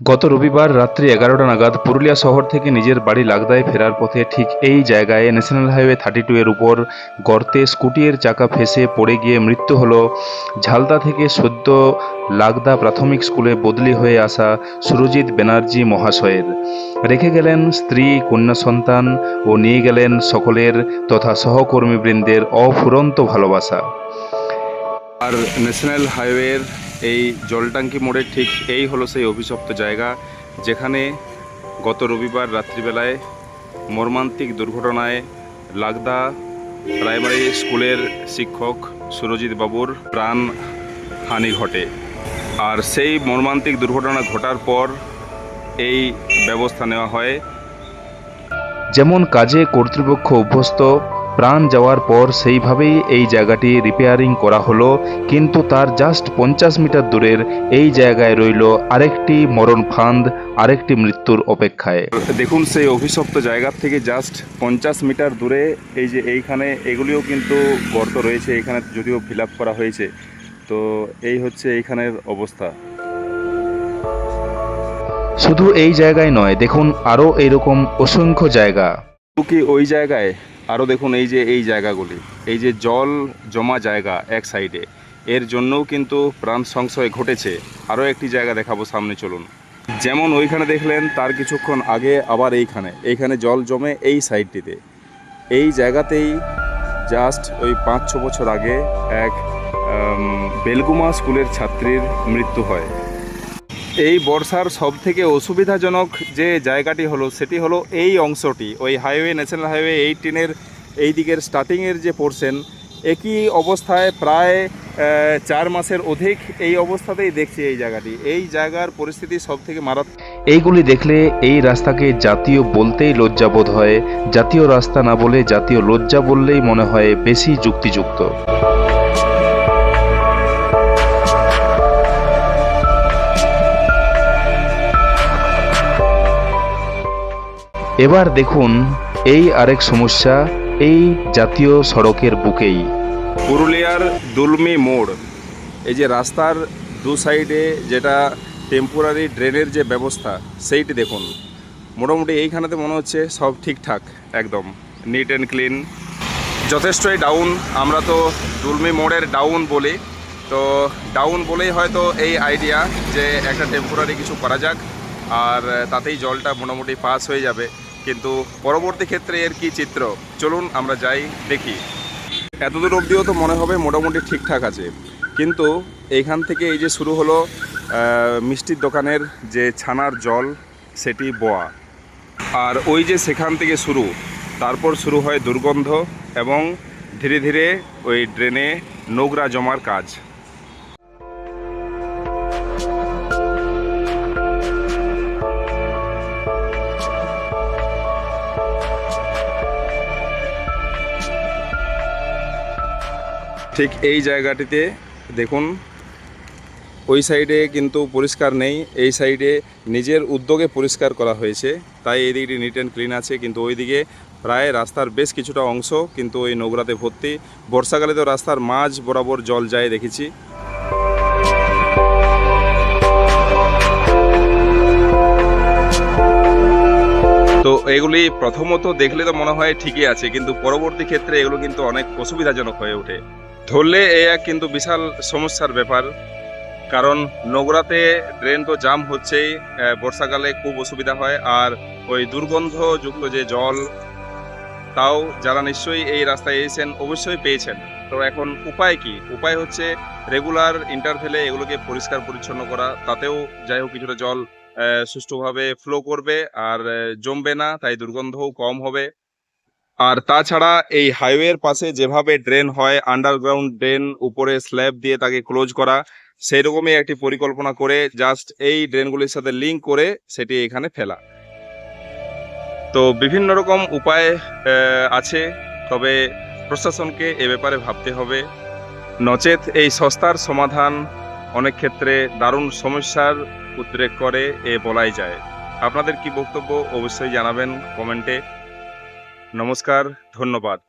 গত রবিবার রাত্রি এগারোটা নাগাদ পুরুলিয়া শহর থেকে নিজের বাড়ি লাগদায় ফেরার পথে ঠিক এই জায়গায় ন্যাশনাল হাইওয়ে থার্টি টু এর উপর গর্তে স্কুটির চাকা ফেসে পড়ে গিয়ে মৃত্যু হল। ঝালদা থেকে সদ্য লাগদা প্রাথমিক স্কুলে বদলি হয়ে আসা সুরজিৎ ব্যানার্জি মহাশয়ের। রেখে গেলেন স্ত্রী, কন্যা, সন্তান ও নিয়ে গেলেন সকলের তথা সহকর্মীবৃন্দের অফুরন্ত ভালোবাসা। আর ন্যাশনাল হাইওয়ের এই জলটাঙ্কি মোড়ের ঠিক এই হলো সেই অভিশপ্ত জায়গা, যেখানে গত রবিবার রাত্রিবেলায় মর্মান্তিক দুর্ঘটনায় লাগদা প্রাইমারি স্কুলের শিক্ষক সুরজিৎ বাবুর প্রাণ হানি ঘটে। আর সেই মর্মান্তিক দুর্ঘটনা ঘটার পর এই ব্যবস্থা নেওয়া হয়। যেমন কাজে কর্তৃপক্ষ অভ্যস্ত প্রাণ যাওয়ার পর সেইভাবেই এই জায়গাটি রিপেয়ারিং করা হলো কিন্তু তার জাস্ট পঞ্চাশ মিটার দূরের এই জায়গায় রইল আরেকটি মরণ ফান্দ আরেকটি মৃত্যুর অপেক্ষায়। দেখুন সেই অভিশপ্ত জায়গার থেকে জাস্ট পঞ্চাশ মিটার দূরে এই যে এইখানে এগুলিও কিন্তু গর্ত রয়েছে এখানে যদিও ফিল করা হয়েছে। তো এই হচ্ছে এইখানের অবস্থা। শুধু এই জায়গায় নয় দেখুন আরও এরকম অসংখ্য জায়গা। কি ওই জায়গায়? আরও দেখুন এই যে এই জায়গাগুলি, এই যে জল জমা জায়গা এক সাইডে এর জন্যও কিন্তু প্রাণ সংশয় ঘটেছে। আরও একটি জায়গা দেখাবো সামনে চলুন। যেমন ওইখানে দেখলেন তার কিছুক্ষণ আগে আবার এইখানে এইখানে জল জমে এই সাইডটিতে এই জায়গাতেই জাস্ট ওই পাঁচ ছ বছর আগে এক বেলগুমা স্কুলের ছাত্রীর মৃত্যু হয়। এই বর্ষার সব থেকে অসুবিধাজনক যে জায়গাটি হলো, সেটি হলো এই অংশটি। ওই হাইওয়ে, ন্যাশনাল হাইওয়ে এইটিনের এই দিকের স্টার্টিংয়ের যে পোর্শন, একই অবস্থায় প্রায় চার মাসের অধিক এই অবস্থাতেই দেখছি এই জায়গাটি। এই জায়গার পরিস্থিতি সব থেকে মারাত্মক। এইগুলি দেখলে এই রাস্তাকে জাতীয় বলতেই লজ্জাবোধ হয়। জাতীয় রাস্তা না বলে জাতীয় লজ্জা বললেই মনে হয় বেশি যুক্তিযুক্ত। এবার দেখুন এই আরেক সমস্যা এই জাতীয় সড়কের বুকেই। পুরুলিয়ার দুলমি মোড়, এই যে রাস্তার দু সাইডে যেটা টেম্পোরারি ড্রেনের যে ব্যবস্থা, সেইটি দেখুন। মোটামুটি এইখানেতে মনে হচ্ছে সব ঠিকঠাক, একদম নিট অ্যান্ড ক্লিন যথেষ্টই ডাউন আমরা তো দুলমি মোড়ের ডাউন বলি। তো ডাউন বলেই হয়তো এই আইডিয়া যে একটা টেম্পোরারি কিছু করা যাক, আর তাতেই জলটা মোটামুটি পাস হয়ে যাবে। কিন্তু পরবর্তী ক্ষেত্রে এর কি চিত্র? চলুন আমরা যাই, দেখি। এতদূর অবধিও তো মনে হবে মোটামুটি ঠিকঠাক আছে। কিন্তু এইখান থেকে এই যে শুরু হলো মিষ্টির দোকানের যে ছানার জল, সেটি বোয়া। আর ওই যে সেখান থেকে শুরু, তারপর শুরু হয় দুর্গন্ধ এবং ধীরে ধীরে ওই ড্রেনে নোংরা জমার কাজ। ঠিক এই জায়গাটিতে দেখুন, ওই সাইডে কিন্তু পরিষ্কার নেই, এই সাইডে নিজের উদ্যোগে পরিষ্কার করা হয়েছে। তাই এই দিকটি নিট অ্যান্ড ক্লিন আছে, কিন্তু ওইদিকে প্রায় রাস্তার বেশ কিছুটা অংশ কিন্তু ওই নোংরাতে ভর্তি। বর্ষাকালে তো রাস্তার মাঝ বরাবর জল যায় দেখেছি। তো এগুলি প্রথমত দেখলে তো মনে হয় ঠিকই আছে, কিন্তু পরবর্তী ক্ষেত্রে এগুলো কিন্তু অনেক অসুবিধাজনক হয়ে ওঠে। ধরলে এ এক কিন্তু বিশাল সমস্যার ব্যাপার। কারণ নোংরাতে ড্রেন তো জাম হচ্ছেই বর্ষাকালে খুব অসুবিধা হয়। আর ওই দুর্গন্ধযুক্ত যে জল, তাও যারা নিশ্চয়ই এই রাস্তায় এসেছেন অবশ্যই পেয়েছেন। তো এখন উপায় কি? উপায় হচ্ছে রেগুলার ইন্টারভেলে এগুলোকে পরিষ্কার পরিচ্ছন্ন করা। তাতেও যাই হোক কিছুটা জল সুষ্ঠুভাবে ফ্লো করবে। আর জমবে না, তাই দুর্গন্ধও কম হবে। আর তাছাড়া এই হাইওয়ের পাশে যেভাবে ড্রেন হয় আন্ডারগ্রাউন্ড ড্রেন উপরে স্ল্যাব দিয়ে তাকে ক্লোজ করা সেই রকমই একটি পরিকল্পনা করে জাস্ট এই ড্রেনগুলির সাথে লিঙ্ক করে সেটি এখানে ফেলা। তো বিভিন্ন রকম উপায় আছে, তবে প্রশাসনকে এ ব্যাপারে ভাবতে হবে। নচেত এই সস্তার সমাধান অনেক ক্ষেত্রে দারুণ সমস্যার উদ্রেক করে, এ বলাই যায়। আপনাদের কি বক্তব্য অবশ্যই জানাবেন কমেন্টে। নমস্কার ধন্যবাদ